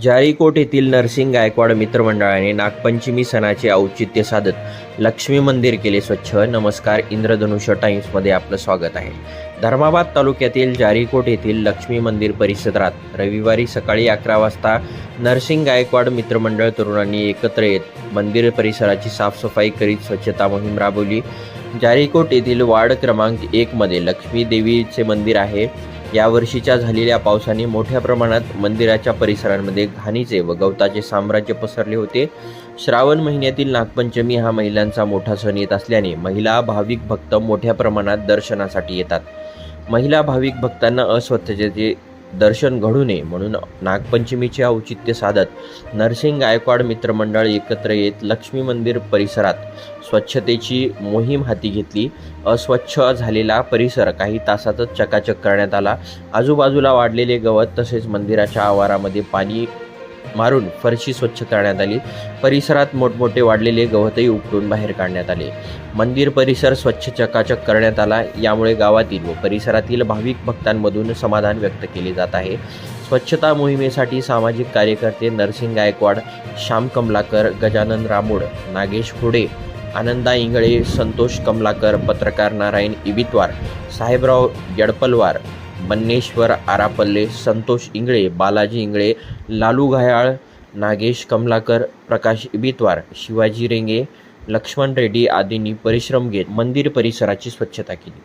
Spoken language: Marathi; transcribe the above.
जाळीकोट येथील नरसिंग गायकवाड मित्रमंडळाने नागपंचमी सणाचे औचित्य साधत लक्ष्मी मंदिर केले स्वच्छ. नमस्कार इंद्रधनुष्य टाइम्समध्ये आपलं स्वागत आहे. धर्माबाद तालुक्यातील जारीकोट येथील लक्ष्मी मंदिर परिसरात रविवारी सकाळी अकरा वाजता नरसिंग गायकवाड मित्रमंडळ तरुणांनी एकत्र येत मंदिर परिसराची साफसफाई करीत स्वच्छता मोहीम राबवली. जारीकोट येथील वार्ड क्रमांक एकमध्ये लक्ष्मी देवीचे मंदिर आहे. यावर्षीच्या झालेल्या पावसाने मोठ्या प्रमाणात मंदिराच्या परिसरांमध्ये घाणीचे व गवताचे साम्राज्य पसरले होते. श्रावण महिन्यातील नागपंचमी हा महिलांचा मोठा सण येत असल्याने महिला भाविक भक्त मोठ्या प्रमाणात दर्शनासाठी येतात. महिला भाविक भक्तांना अस्वच्छतेचे दर्शन घडू नये म्हणून नागपंचमीचे औचित्य साधत नरसिंग गायकवाड मित्रमंडळ एकत्र येत लक्ष्मी मंदिर परिसरात स्वच्छतेची मोहीम हाती घेतली. अस्वच्छ झालेला परिसर काही तासातच चकाचक करण्यात आला. आजूबाजूला वाढलेले गवत तसेच मंदिराच्या आवारामध्ये पाणी मारून फरशी स्वच्छ करण्यात आली. परिसरात मोठमोठे वाढलेले गवतही उपटून बाहेर काढण्यात आले. मंदिर परिसर स्वच्छ चकाचक करण्यात आला. यामुळे गावातील व परिसरातील भाविक भक्तांमधून समाधान व्यक्त केले जात आहे. स्वच्छता मोहिमेसाठी सामाजिक कार्यकर्ते नरसिंग गायकवाड श्याम कमलाकर गजानन रामोड नागेश खुडे आनंदा इंगळे संतोष कमलाकर पत्रकार नारायण इबितवार साहेबराव यडपलवार बन्नेश्वर आरापल्ले संतोष इंगळे बालाजी इंगळे लालू घायाळ नागेश कमलाकर प्रकाश इबितवार शिवाजी रेंगे लक्ष्मण रेड्डी आदींनी परिश्रम घेत मंदिर परिसराची स्वच्छता केली.